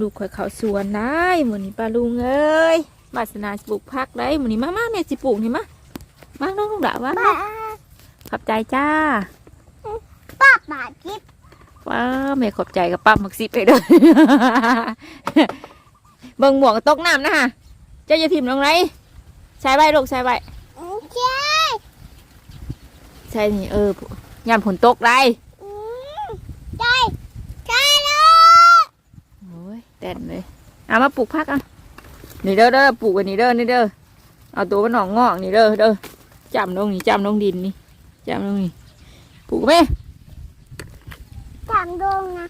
ลูกข่อยเขาสวนได้หมือนี้ปลาลุงเอ้ยบาสนาสิปลูกพักได้หมือนี้มามาแม่สิปลูกนี่มามาน้องลูกดาวะป้าขอบใจจ้าป้าบาดจิบว้าแม่ขอบใจกับปั๊มมักซิไปเด้อเบิ่งหมวกตกน้ำนะฮะเจ้าจะทิมลงไหนใส่ใบลูกใส่ใบใช่ใช่นี่เออยามฝนตกได้อืมใช่ใช่เลยโอ้ย แดดเลยเอามาปลูกพักอะนี่เด้อเด้อปลูกกันนี่เด้อนี่เด้อเอาตัวมันหนองงอกนี่เด้อเด้อจำลงนี่จำลงดินนี่จำลงนี่ปลูกไหมจำดงนะ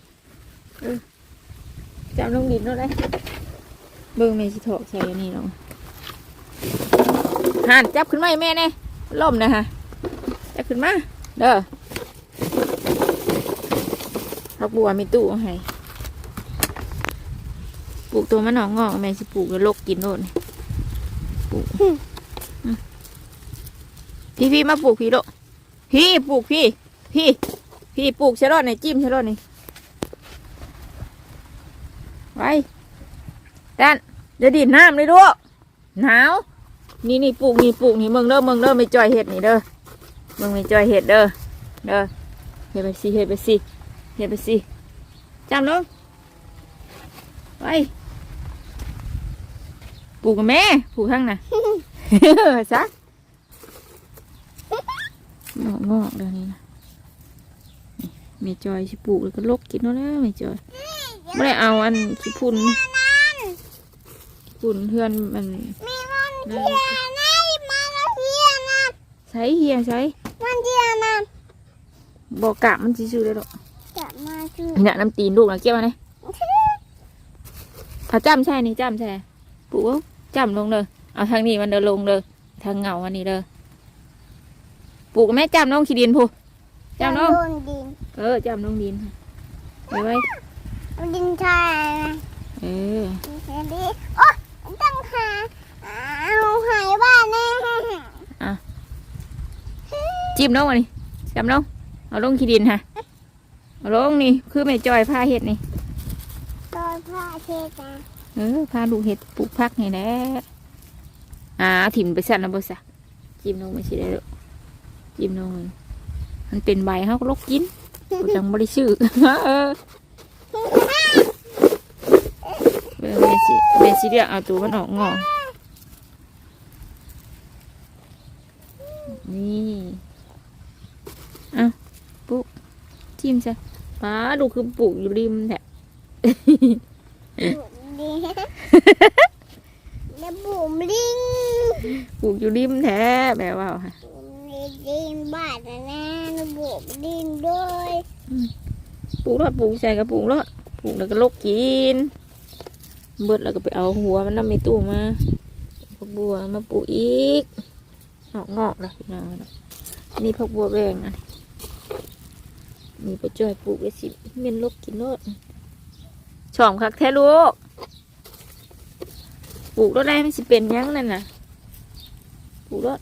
จำลงดินแล้วได้เบิ่งแม่สิถอกใส่อันนี้ลงหันจับขึ้นมาให้แม่แน่ล่มนะฮะจับขึ้นมาเด้อพักบัวมีตู้เอาให้ป ลูกตัวมันหนองงอกแม่สิปลูกแล้วลกกินโน่นปลูกอืมพี่พี่มาปลูกพี่โลกพี่ปลูกพี่ พี่ พี่ปลูกชะรอดในจิ้มชะรอดนี่ไว้ด้านเดี๋ยวดินน้ำเลยด้วยหนาวนี่นี่ปลูกนี่ปลูกนี่เมืองเด้อเมืองเด้อไม่จอยเห็ดนี่เด้อเมืองไม่จอยเห็ดเด้อเด้อเห็ดไปสิเห็ดไปสิเห็ดไปสิจำลงไว้ ปลูกกับแม่ปลูกข้างน่ะซะงอกงอกๆเดี๋ยวนี้นะนี่ไม่จอยสิปลูกแล้วก็ลกกินเอาแล้วไม่จอยไม่ได้เอาอันขี้พุ่นขี้พุ่นเพื่อนมันมีมันเทียนะมันเทียนะใช้เฮียใช้มันเทียนะบอกกะมันซื่อๆเลยหรอกจะมาชื่อเนี่ยน้ำตีนลูกนะเก็บมาเลยเอาจ้ำใช่นี่จ้ำใช่ปุ๊บ จ้ำลงเลยเอาทางนี้มันเดินลงเลยทางเงาอันนี้เลยปลูกแม่จ้ำลงขี้ดินพูจ้ำลงโดนดิน เออจ้ำลงดินไปไว้ดินชายนะเออเห็นดิโอ้ต้องหาเอาหายบ้านแน่จิ้มลงมานี่จ้ำลงเอาลงขี้ดินฮะเอาลงนี่คือแม่จอยผ้าเห็ดนี่ตอนพระเทศนะ เออพาลูกเห็ดปลูกพักนี่แหละอ่าถิ่มไปสั่นแล้วบ่ซะจิ้มลงไม่ใช่ได้หรอกจิ้มลงมันมันเป็นใบเขาก็ลกกินกูจังบริชื่อเออเมสิเมสิเรียกเอาตัวมันออกงอกนี่เอาปลูกจิ้มซะป้าดูคือปลูกอยู่ริมแท้ ดีแล้วบุ๋มลิงปลูกอยู่ริมแท้แบบว่าค่ะบุ๋มลิงบ้านนะนะแล้วบุ๋มลิงด้วยปลูกรอดปลูกใส่กระปลูกรอดปลูกแล้วก็ลกกิน เบิดแล้วก็ไปเอาหัวมันน้ำในตู้มาผักบัวมาปลูกอีกงอกงอกเลยพี่น้องนะนี่ผักบัวแบงอะนี่ไปจ่อยปลูกไว้สิเมียนลกกินรอดช่อมคักแท้ลูก ปลูกรถได้มันสิเป็นหยังนั่นน่ะปลูกรถ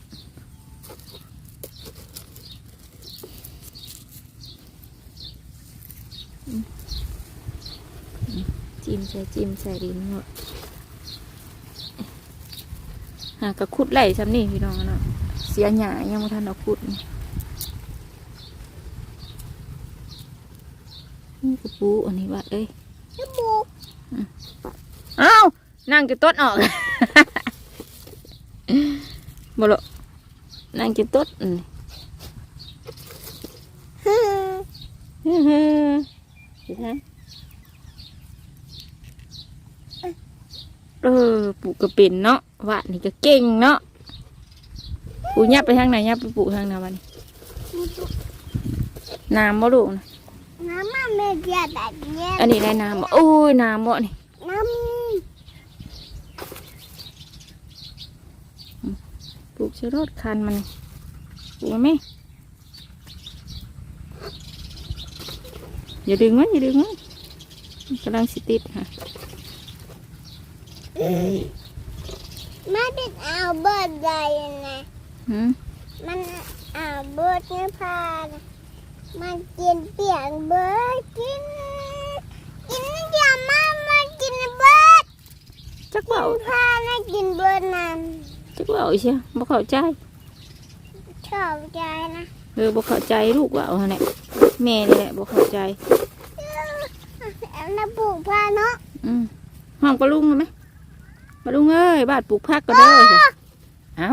จิ้มใส่จิ้มใส่ดินหมดหากระคุดไหลซ้ำนี่พี่น้องเนาะเสียหยายังไม่ทันเอาคุดนี่นี่กระปูอันนี้วัดเลยแล้วบุ๋มอ้าว นั่งจะต้นออกบ่ละนั่งจะต้นอืมฮึ่มฮึ่มฮึ่มสิฮะเออปลูกกระเป็นเนาะวาดนี่ก็เก่งเนาะปลูกยับไปทางไหนยับไปปลูกทางไหนวันนี้น้ำบ่ลูกนะน้ำมันไม่เยอะแบบเนี้ยอันนี้ได้น้ำบ่โอ้ยน้ำบ่นี่ ชูรอดคันมันถูกไหมอย่าดึงมันอย่าดึงมันกำลังสิติดค่ะมาเป็นอาเบิร์ด้หญ่นะมันอาเบิรดเนี่ยพามันกินเปียกเบิร์ดกินกินอย่ามามันกินเบิร์ดจักเบาพานกินเบิร์ดนั้น อาเชียบ่เข้าใจชอบใจนะเออบ่เข้าใจลูกว่าเอาหั่นแหละแม่นี่แหละบ่เข้าใจแอมนะปลูกผ้าเนาะอืมห้องปลาลุงเลยไหมปลาลุงเอ้ยบ้านปลูกผักก็เด้อจ้ะเอา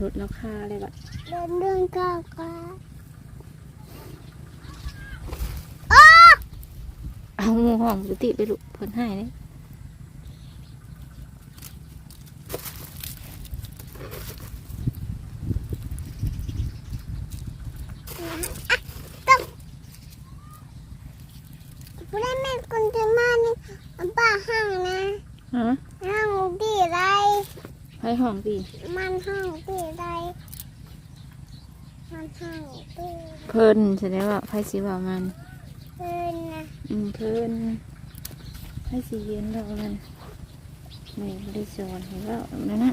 ลดราคาเลยบัดเดินเดินก้าวก้าว เอาหมู่ห้องปกติไปลูกเพิ่นให้เลยผู้เล่นแม่คนจะมานี่มันป้าห้างนะฮะห้างดีไรให้ห้องดีมันห้างดีไรมันห้างดีเพิ่นแสดงว่าไผสิว่ามัน เพิ่นนะอืมเพิ่นไผสิเรียนแล้วมันแม่บ่ได้สอนให้เว่าแบบนั้นนะ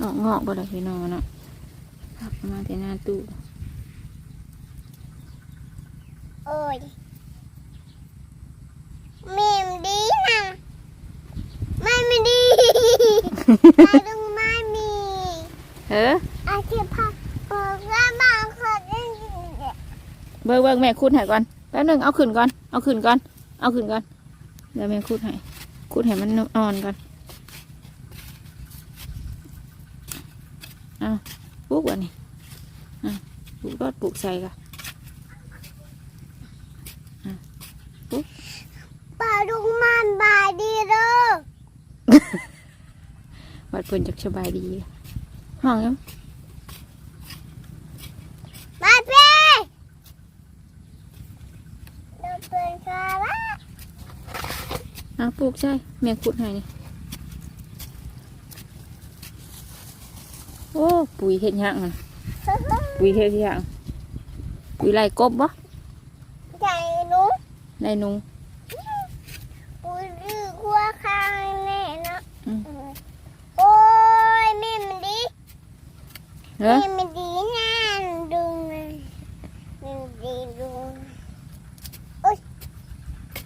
งอกงอกบ่ได้พี่น้องเนาะพักมาแต่หน้าตู้โอ้ยเมมดีนะไม่ไม่ดีไปลงไม่มีเอออาชีพ พักบอกว่าบางคนได้ยินเด็กเบิ่งเบิ่งแม่คูดให้ก่อนแป๊บหนึงเอาขึ้นก่อนเอาขึ้นก่อน เอาขึ้นก่อนเดี๋ยวแม่คูดให้คูดให้มันนอนก่อนเอาปลูกวะนี่อะปลูกรอดปลูกใส่ก่ะป่าลุงมันบายดีเด้อ วัดเพิ่นจักสบายดีห้องยัง บายเพ่เดินเป็นคาระ เอา ปลูกใช่แม่ขุดให้นี่โอ้ปุ๋ยเห็ดหยังอะปุ๋ยเห็ดหยังปุ๋ยไรกบบ่ใจหนูไรนุงปุยดื้อขั้วข้างแน่เนาะอืมโอ้ยแม่มันดีเด้อแม่มันดีนะดูมันแม่มันดีดูโอ้ย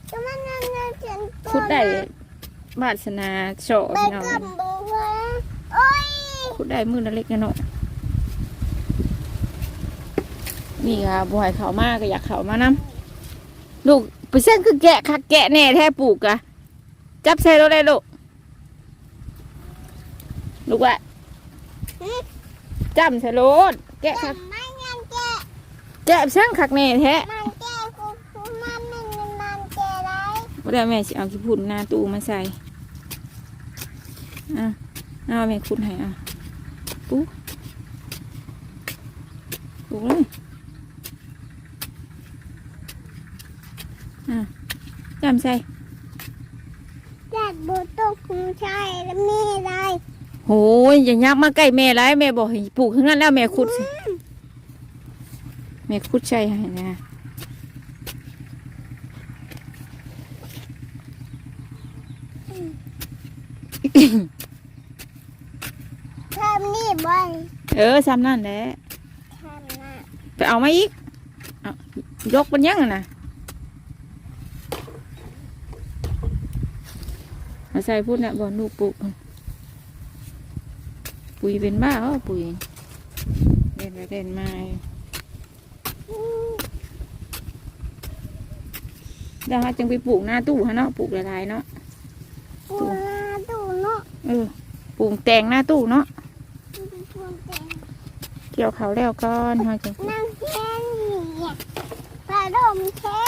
จะมันนั่นนั่นฉันตัว ขุดได้บาสนาโฉไปพี่น้องกับบัวโอ้ยขุดได้มือละเล็กละน้อยนี่ค่ะบัวให้เขามากก็อยากเขามานำลูกไปเส้นคือแกะคักแกะแน่แท้ปลูกอะจับใส่รถเลยลูกลูกอะจำใส่รถแกะคักไม่งั้นแกแกะช่างคักแน่แท้ มันแกกูกูมันมันมันมันแกไร บ่ได้แม่สิเอาขี้พุ่นหน้าตู้มาใส่อะเอาแม่คุณให้อะปุ๊บปุ๊บเลยอะจำใส่จัดบุตกคุณชายและแม่ไรโหยอย่ายักมาใกล้แม่ไรแม่บอกให้ปลูกข้างนั้นแล้วแม่ขุดสิแม่ขุดใช่ให้นะ ทำนี่บ่อยเออซ้ำนั่นแหละทำนะไปเอามาอีกเอายกมันยังอะนะเอาใส่พูดนะบอลลูกปลูกปุ๋ยเป็นบ้าเหรอปุ๋ยเล่นไปเล่นมาอืมเดี๋ยวเราจึงไปปลูกหน้าตู้ฮะเนาะปลูกหลายๆเนาะ ปูนาดูเนาะ เออปลูกแตงหน้าตู้เนาะปูแดงเกี่ยวเขาวแล้วก่อนเราจะนั่งแค่นี้ปลาดมแค่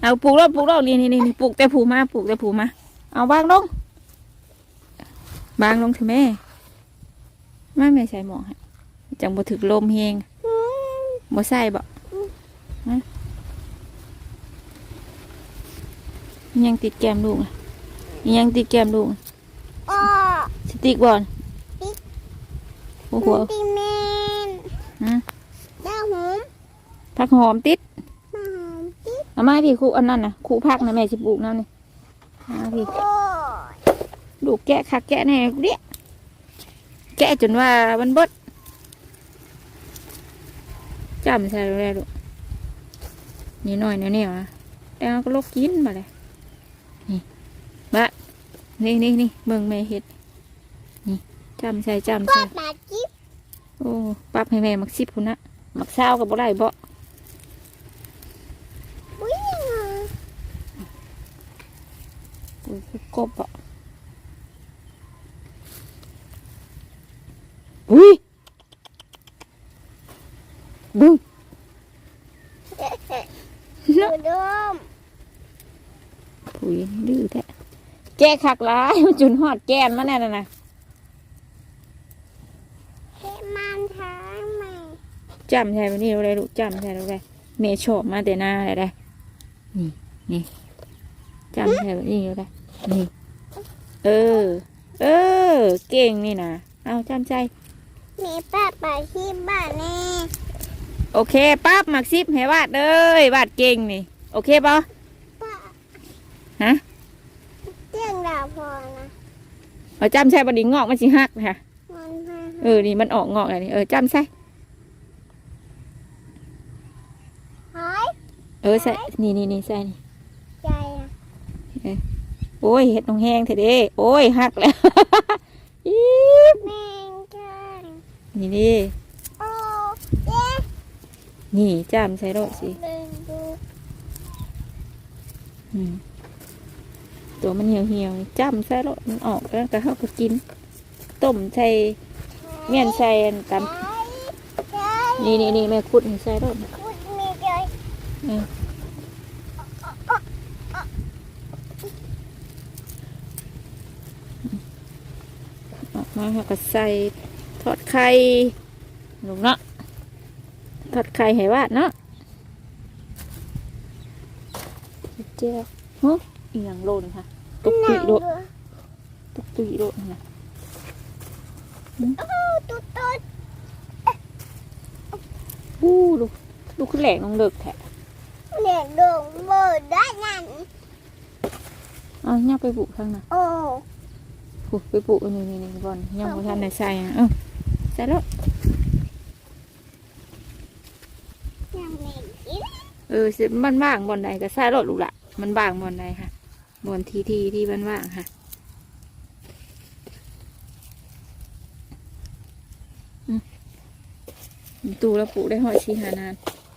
เอาปลูกแล้วปลูกแล้วนี่นี่นี่ปลูกแต่ผูมาปลูกแต่ผูมา เอาบางลงบางลงเถอะแม่แม่แม่ใส่หมอกให้จังบ่ถึกลมเฮงอืมบ่ใส่บ่ฮะยังติดแก้มลูกอะยังติดแก้มลูกอะอ๋อส ติกบอลโอ้โหตีแมนฮะดาวหอมผักหอมติดมาหอมติ๊กเอามาพี่ครูอันนั้นน่ะครูพักนะแม่สิปลูกนั่นนี่มาพี่โอ้ยลูกแกะคักแกะแน่เรียแกะจนว่ามันเบดจำใส่แล้วลูกนี่หน่อยเนี่ยเนี่ยวะแต่เอาก็ลกกินมาเลยนี่บะนี่นี่นี่เบิ่งแม่เฮ็ดนี่ จำใส่จำป้าใส่ปาจิ๊บโอ้ปรับให้แม่มักซิบคุณนะมักเศร้ากับบ่ได้บ่อุ้ยอุ้ยคือกบอะอุ้ยบึ้งดูดมอุ้ยดื้อแท้แก้คักหลายมันจุนหอดแก้นมาแน่น่ะนะ เฮ็ดมันทางใหม่ จำใช่ไหมนี่เราได้ลูกจำใช่เราได้เมย์ชอบมาแต่หน้าเลยได้นี่นี่จำใช่ไหมนี่เราได้นี่เออ เออ เก่งนี่นะเอาจำใจมีป้าปาที่บ้านแน่โอเคปั๊บหมักซิบให้วาดเลยวาดเก่งนี่ โอเคปะป้าฮะเตียงดาวพอนะเอาจำใช่บดีงอกมันสิหักค่ะมันมาเออนี่มันออกงอกอะไรนี่เออจำใช่ หาย เออใส่นี่นี่นี่ใส่นี่ใจอะโอ้ยเห็ดนองแห้งเถอะเด้โอ้ยหักแล้วอีบแมงจ้างนี่นี่โอ้เย้นี่จำใส่โรดสิเดินดูอืมตัวมันเหี่ยวเหี่ยวๆจำใส่โรดมันออกแล้วก็เขาก็กิน ต้มใส่เมี่ยนใส่อันตำใช่นี่นี่นี่แม่คุดให้ใส่โรดพูดมีใจเออออกมาเขาก็ใส่ทอดไข่ลูกเนาะทอดไข่ให้วาดเนาะเจ้าฮะอีหยังโลนค่ะตุกตุยโลดตุกตุยโลดนะโอ้ตุ๊ดตุ๊ดวู้ลูกลูกขึ้นแหลกน้องเลิกแท้เนี่ยดงเบิดได้นั่นเอาเนี่ยไปปลูกข้างหน้าโอ้ปลูกไปปลูกอันนี้นี่นี่บอลยังบ่ทันได้ใส่อะเอ้าใส่แล้วยังไม่กินเออสิมันว่างบอนใดก็ใส่รถลูกละมันว่างบอนใดค่ะบอนทีทีที่มันว่างค่ะ อืมตูแล้วปลูกได้หอยชีหานาน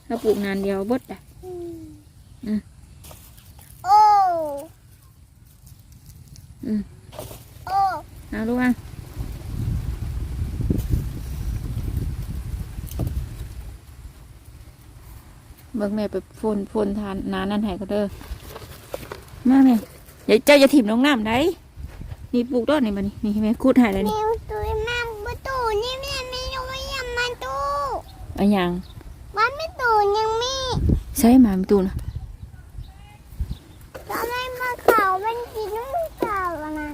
ถ้าปลูกนานเดียวเบดอะ อืม โอ้อืมโอ้เอาลูกอะเบิ่งแม่ไปฝนฝนทานนานนั่นให้ก็เด้อมาแม่อย่าเจ้าอย่าถิ่มลงน้ำได้นี่ปลูกต้นนี่มานี่นี่แม่คูดให้แล้วแมนี่วตัวมันประตูนี่แม่ไม่รู้ว่ายังมันตู้เอาหยังมันไม่ตูยังไม่ใช่หมาประตูนะ ทำไมมาเขาเป็นสีน้ำตาลนะ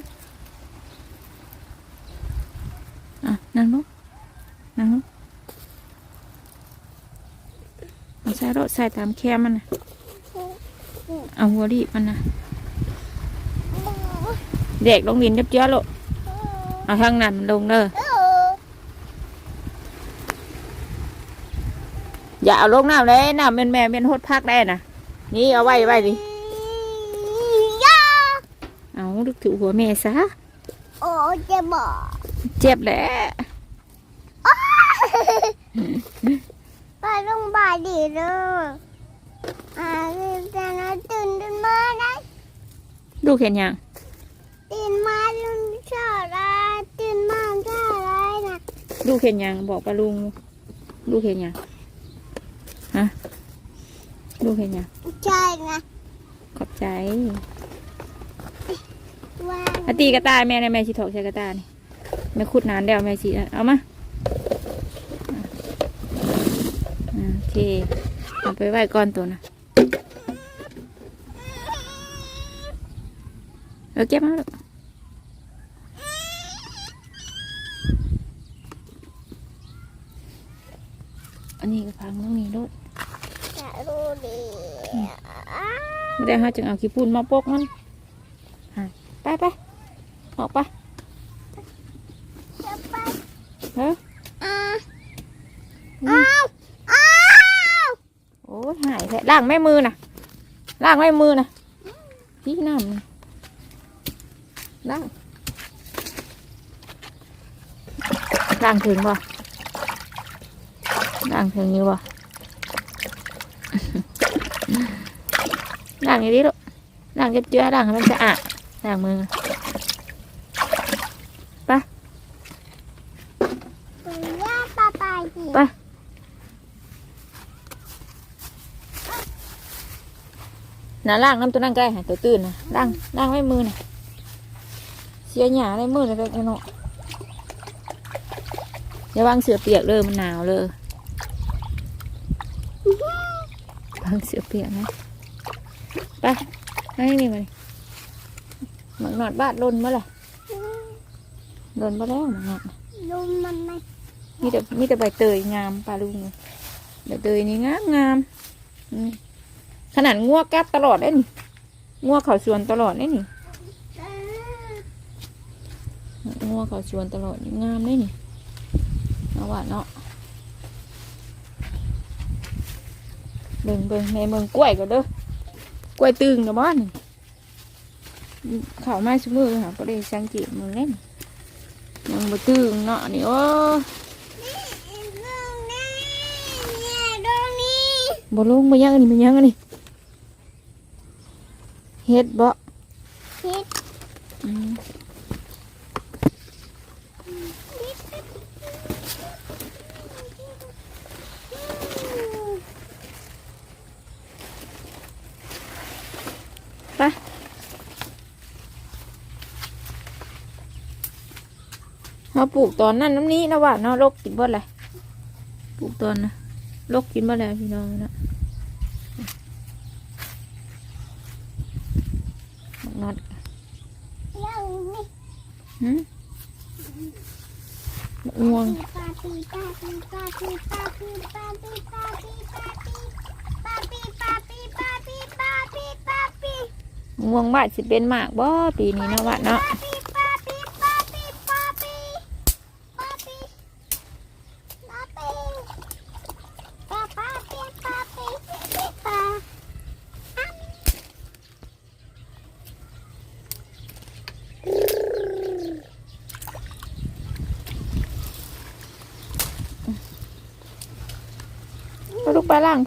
อะนั่งลงนั่งลง เอาใส่รถใส่ตามแคมมันนะเอาหัวรีบมันนะเด็กลงดินเยอะๆลูกเอาทางนั้นมันลงเด้อเอออย่าเอาลงน้ำเลยน้ำเป็นแม่เป็นหดพักได้นะนี่เอาไว้ไว้ดิยาเอาดึกถือหัวแม่ซะโอ้จะบอกเจ็บแหละ ไปโรงพยาบาลดีเลยอ่าแต่นะตื่นขึ้นมาได้ ลูกเห็นยังตื่นมาลุงชอบอะไรตื่นมาชอบอะไรนะลูกเห็นยังบอกปลาลุง ลูกเห็นยังฮะลูกเห็นยังใช่นะขอบใจว่าอาตีกระตายแม่ในแม่ชีถอกใช้กระตายนี่แม่ขุดนานเดียวแม่ชีเอามาอ่าโอ เคเอาไปไหว้ก้อนตัวนะเออเก็บมาลูกอันนี้ก็พังตรงนี้ลูกจะรู้ดีอ่าไม่ได้ฮะจึงเอาขี้ปูนมาโปกมันอะไปไปออกไป จะไป เฮ้ย อ่าอ้าวอ้าว ล้างแม่มือนะล้างแม่มือนะพี่น้ำนี่ล้างล้างถึงบ่ล้างถึงอยู่บ่ล้างอย่างนี้ลูกล้างเจือๆล้างให้มันสะอาดล้างมือคุณย่าปลาปลาหิไป น่ะล้างน้ำตัวนั่งใกล้หาตัวตื่นนะล้างล้างไว้มือน่ะเสียหยาในมือเลยไปเนาะอย่าวางเสือเปียกเลยมันหนาวเลยวางเสือเปียกนะไปไอ้นี่มาดิหมักหนอดบาดลนมาละลนมาแล้วหมักหนอดน่ะดูมันไหมมีแต่มีแต่ใบเตยงามปลาลุงใบเตยนี่งามงามอืม ขนาดงัวกัดตลอดได้นี่งัวเขาชวนตลอดได้นี่งัวเขาชวนตลอดนี่งามได้นี่เอาว่าเนาะเบิ่งเบิ่งในเมืองกล้วยก็เด้อกล้วยตึงกับบ้านนี่เขาไม้สมือค่ะก็ได้สังเกตเมืองเล่นยังบ่ตึงเนาะนี่โอ้ดูนี่บ่ลงบ่ยังอันนี้บ่ยังอันนี้ เฮ็ดบ่คิดอืมไปเราปลูกตอนนั้นน้ำนี้นะว่าเนาะลกกินบ่อะไรปลูกตอนนะลกกินบ่แล้วพี่น้องนะ น็อตหืมง่วงง่วงว่าสิเป็นมากบ่ปีนี้นะวะเนาะ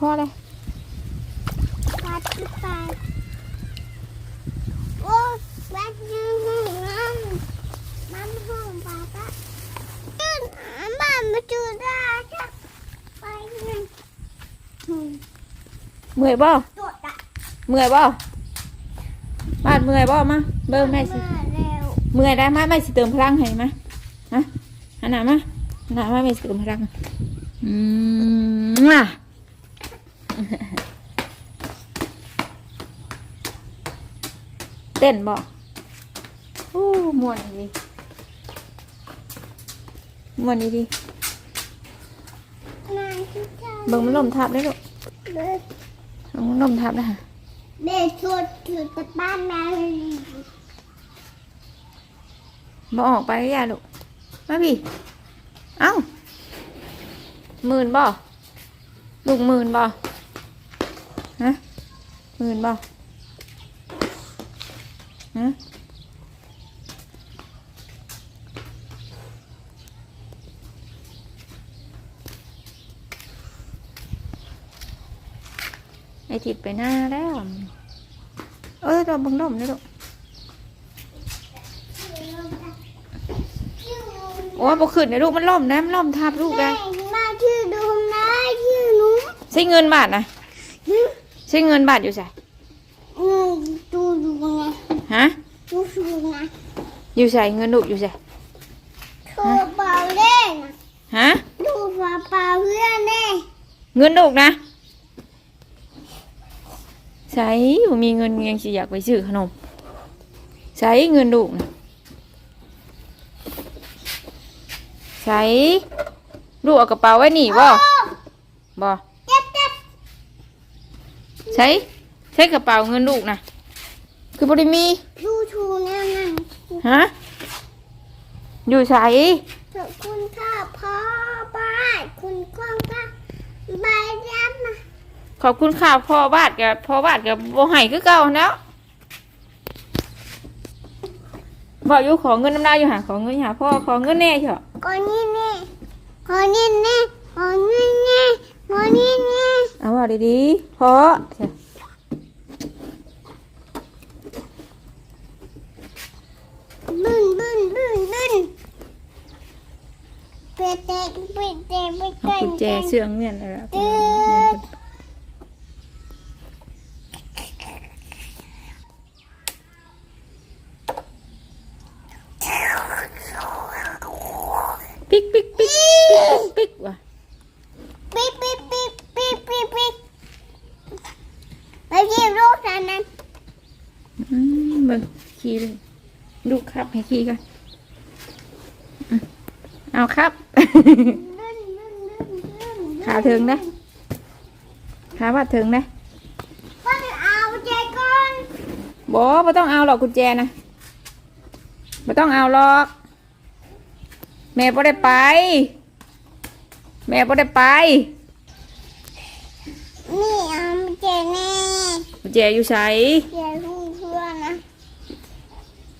พ่อเลยปาปีปาโอ้บ้านยังห้องน้ำมันห้องปาปะขึ้นบ้านมาจูได้จ้ะไปนั่นเมื่อยบ่ตรวจอะเมื่อยบ่บาดเมื่อยบ่มาเบิ่งแม่สิมาแล้วเมื่อยได้มาแม่สิเติมพลังให้มาฮะอันหนามาอันหนามาแม่สิเติมพลังอืมอะ เต้นบ่โอ้ม่วนดีม่วนดีดีนายที่เจ้าเบิ่งมันลมทับได้ลูกเด็กเบิ่งมันลมทับได้ค่ะเด็กชุดถือตะบ้านแม่บ่ออกไปย่าลูกมาพี่ เอ้าหมื่นบ่ลูกหมื่นบ่ ฮะหมื่นบ่ฮะไอทิดไปหน้าแล้ว เอ้ยเราบังดมนะลูกโอ้ยบ่ขึ้นนะลูกมันล่มนะมันล่มทับลูกแม่ได้มาชื่อดูนะชื่อหนูใช้เงินบาทนะ ใช้เงินบาทอยู่ใส่อืมดูดูไงฮะดูดูนะอยู่ใส่เงินลูกอยู่ใส่โทรเปล่าเล่นฮะดูเปล่าเปล่าเพื่อนเล่นเงินลูกนะใส่บ่มีเงินยังสิอยากไปซื้อขนมใส่เงินลูกนะใส่ลูกเอากระเป๋าไว้นี่บ่โอ้บ่เจ็บเจ็บ ใช้ใช้กระเป๋าเงินลูกนะคือบ่ได้มีดูชูนั่นนั่นฮะอยู่ใส่ขอบคุณค่ะพ่อบ้านคุณก้องค่ะบายยับมาขอบคุณค่ะพ่อบาทกับพ่อบาทกับโบไห้คือเก่าแล้วบอกอยู่ขอเงินน้ำลายอยู่หาขอเงินหาพ่อขอเงินแน่เถอะขอนี่นี่ขอนี่นี่ขอนี่นี่ ขอนี่นี่เอาว่าดีๆพอเถอะบึ้นบึ้นบึ้นบึ้นเปิดเตะเปิดเตะเปิดเอาเตะกุญแจเสื่องเมียนอะไรล่ะตึ๊ด ปิ๊กปิ๊กปิ๊กปิ๊กปิ๊กว่ะ ปิ๊บปิ๊บปิ๊บปิ๊บปิ๊บปิ๊บไปหยิบลูกฉันนั้น อืมเบิ่งขี่เลยลูกครับ ให้ขี่กันอืมเอาครับบึ้นบึ้นบึ้นบึ้นขาถึงนะขาว่าถึงนะก็เอาใจก่อนบอไม่ต้องเอาหรอกกุญแจนะไม่ต้องเอาหรอกแม่บ่ได้ไป แม่บ่ได้ไป นี่เอาใจแน่กุญแจอยู่ใสใจผู้เพื่อนนะ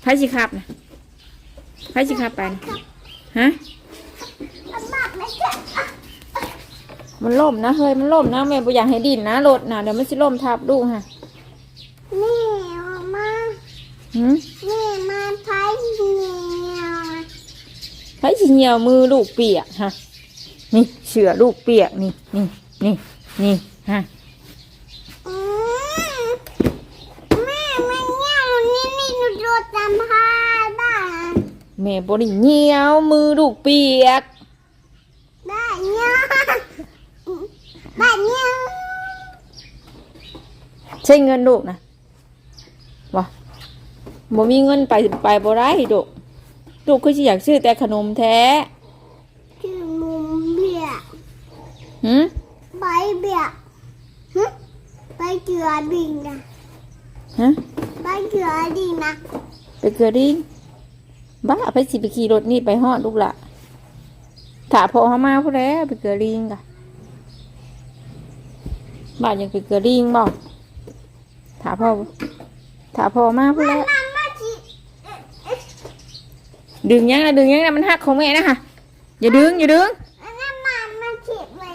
ไผสิขับนะ ไผสิขับไปนะฮะเอาบักนะจ๊ะมันล่มนะเฮ้ยมันล่มนะแม่บ่อยากให้ดินนะรถนะเดี๋ยวมันสิล่มทับลูกฮะนี่เอามาหืมนี่มาใช้เหนียวไผสิเหี่ยวมือลูกเปียกฮะนี่เสือลูกเปียกนี่นี่นี่นี่ฮะอืมแม่มันเหนียวนี่นี่หนูโดนจำพาบ้าง แม่บ่ได้เหี่ยวมือลูกเปียกได้เนี่ยได้เนี่ยใช้เงินลูกนะบ่บ่มีเงินไปไปบ่ได้ลูกลูกคือสิอยากซื้อแต่ขนมแท้คือมุมเบียร์หืมใบเบียร์หึใบเจือดิ่งนะฮะใบเจือดิ่งนะไปเกลือดิง บ้าไปสิไปขี่รถนี่ไปฮอดลูกละถ้าพอเฮามาพุ่นแหล้วไปเกลือดิงกะบ้านยังไปเกลือดิงบ่ถ้าพ่อถ้าพอมาพุ่นแหล้วมันมาจีดึงยังนะดึงยังนะมันหักของแม่นะค่ะอย่าดึงอย่าดึงอันนั้นมันมาจีบเลย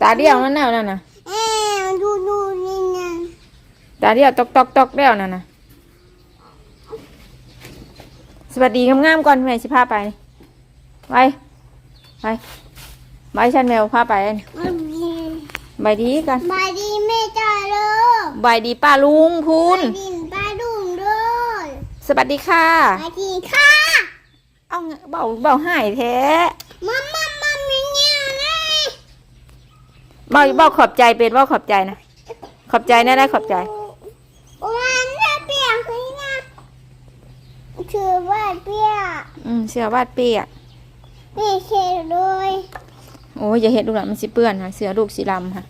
ตาเดียวนั่นแล้วนั่นน่ะเอ๊ะดูดูนี่นะตาเดียวตอกตอกตอกแล้วนั่นน่ะ สวัสดีงามๆก่อนแม่สิพาไปไปไปไปฉันแมวพาไปมันดีใบดีกันบายดีแม่จ้าเลยใบดีป้าลุงพูนบายดีป้าดุ่มด้วยสวัสดีค่ะบายดีค่ะเอาไงเบาเบาหายแท้มัมมัมมัมมีเงี้ยนะเบาเบาขอบใจเป็นเบาขอบใจนะขอบใจนะได้ขอบใจ วันนี้เปียกเลยนะ คือว่าเปียกอืมเสือวาดเปียกไม่เช็ดเลยโอ้ยอย่าเห็ดลูกหลานมันสิเปื้อนค่ะเสือลูกสีลำค่ะ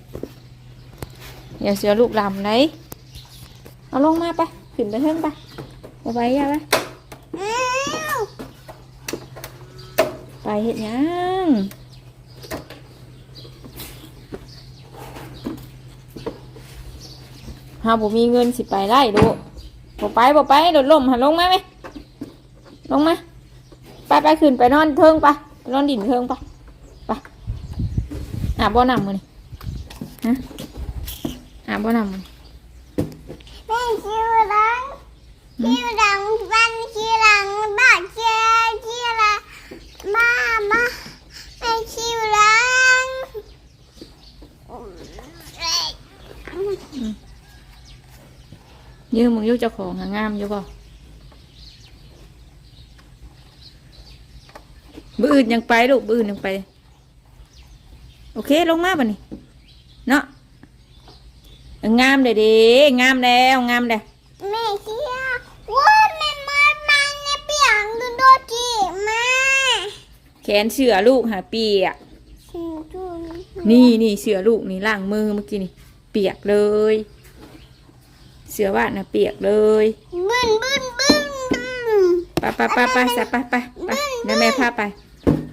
อย่าเสือลูกลำไหนเอาลงมาไปขึ้นไปเทิงไปเอาไปอย่าไปอ้าวไปเห็ดหยังเฮาบ่มีเงินสิไปไล่ดูบ่ไปบ่ไปโดดล่มหันลงมาไหม ลงมาไปไปขึ้นไปนอนเทิงไปไปนอนดินเทิงไปไปอาบบ่น้ำมือนี่ฮะอาบบ่น้ำมือนี่แม่ชื่อรังชื่อรังบ้านชื่อรังบ้านชื่อชื่อรังมามาแม่ชื่อรังยืมมึงอยุเจ้าของหางามอยู่บ่ บื้ออื่นยังไปลูกบื้ออื่นยังไป โอเคลงมาบ่นี่เนาะเอองามเลยเด้งามแล้วงามเลยแม่เชื่อว่าแม่มามาในเปียกดูโดจีมาแขนเสือลูกหาเปียกชื่อดูนี่นี่เสือลูกนี่ล่างมือเมื่อกี้นี่เปียกเลย เสือว่าดนะเปียกเลยบึ้นบึ้นบึ้นบึ้นไปไปไปไปสับไปไปไป เดี๋ยวแม่พาไป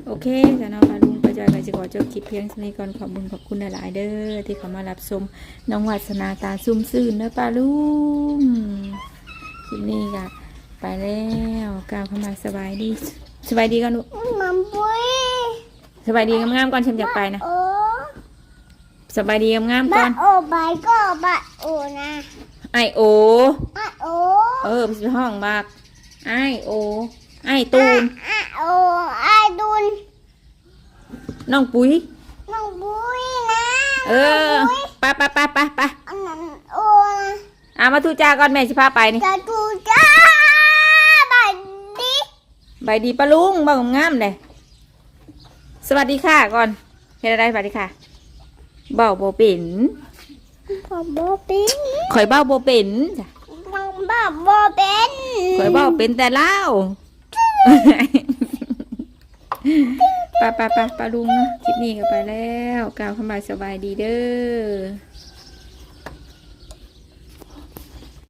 โอเคจะเอาพาลุงไปจอยก็จะขอจบคลิปเพียงเท่านี้ก่อนขอบคุณขอบคุณหลายๆเด้อที่เขามารับชมน้องวัสนาตาซุ่มซื่นเด้อป้าลุงคลิปนี้ก็ไปแล้วกล่าวเข้ามาสบายดีสบายดีกันลูกมัมปุ้ยสบายดีงามๆก่อนฉันอยากไปนะโอ้สบายดีงามๆก่บ้าอนโอใบก็บ้าโอนะไอโอบ้าโอเออไปห้องมากไอโอ ไอตูนอะโอไอดุนน้องปุ๋ย น้องปุ้ยนะเออไปไปไปไปไปอันนั้นโอนะอามาทูจาก่อนแม่สิพาไปนี่จะดูจ้าบายดีใบดีปะลุงบ่งามๆเลยสวัสดีค่ะก่อนเฮ็ดอะไรสวัสดีค่ะเบ้าโบเป็นพอโบเป็นข่อยเบ้าโบเป็นจ้ะน้องบ้าโบเป็นข่อยเบ้าเป็นแต่เล่าไปไปไปปะลุงนะคลิปนี้ก็ไปแล้วกล่าวคำบายสบายดีเด้อ